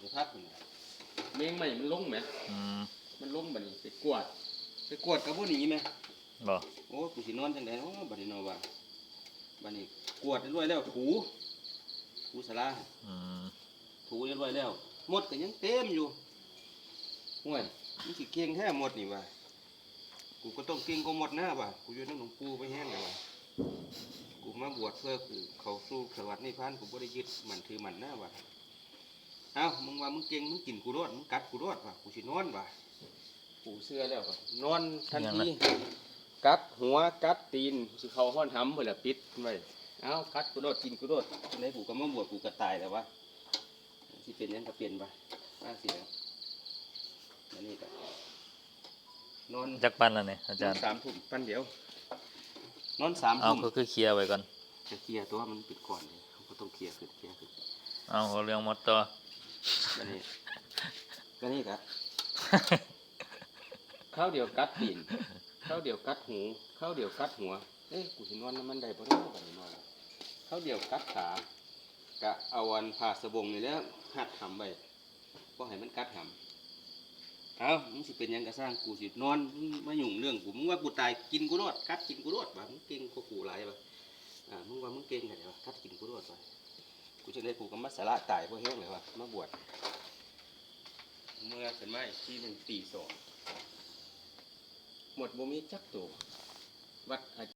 ไปพักมันน่ะเมงใหม่มันลงไหม อืมมันลงบัดนี้ไปกวาดไปกวาดกับพวกนี้ไหมบ่โอ้กูสินอนจังไดเนาะบัดนี้เนาะว่าบัดนี้กวาดเรียบร้อยแล้วถูถูสลาอืมถูเรียบร้อยแล้วหมดก็ยังเต็มอยู่ห่วยมันสิเก่งแท้หมดนี่ว่ากูก็ต้องเก่งกว่าหมดนะว่ากูอยู่นำหลวงปู่ไปแห้งแล้วว่ากูมาบวชเพื่อกูเข้าสู่สวัสดิ์นิพพานกูบ่ได้ยึดมันถือมันนะว่า เอ้ามึงว่ามึงเก่งมึงกินกูรอดมึงกัดกูรอดว่ะกูสินอนว่ะกูเสื้อแล้วก็นอนทันทีกัดหัวกัดตีนสิเข้าห้อนหำเพิ่นละปิดไว้เอ้ากัดกูรอดกินกูรอดในกูก็มาบวชกูก็ตายแล้ววะสิเป็นหยังก็เปลี่ยนไปมาสิแล้วอันนี้ก็นอนจักปันแล้วเนี่ยอาจารนย์อนสามทุ่มปันเดียวนอนสามเอาทุ่มก็คือเคลียร์ไว้ก่อนจะเคลียร์ตัวมันปิดก่อนเลยเขาก็ต้องเคลียร์ขึ้นเคลียร์ขึ้นเอาเอาเรื่องหมดต่ อก็นี่ก็นี่ครับข้าวเดียวกัดตีนข้าวเดียวกัดหูข้าวเดียวกัดหัวเอ๊ะกูสินอนน้ำมันได้ปะเนาะบัดนี้นอนข้าวเดียวกัดขากะเอาวันผ่าสบงนี่แล้วหัดหำไปก็ให้มันกัดหำเอามึงสิเป็นหยังกะสร้างกูสินอนมึงมายุ่งเรื่องกูมึงว่ากูตายกินกูรอดกัดกินกูรอดบ่มึงเก่งกว่ากูหลายบ่อ่ามึงว่ามึงเก่งไงวะกัดกินกูรอดบ่กูจะได้กูก็มาสาระตายเพราะแห้งเลยวะ บวชเมื่อเป็นไม่ที่หนึ่งตีสองหมดบ่มีจักตัววัดอา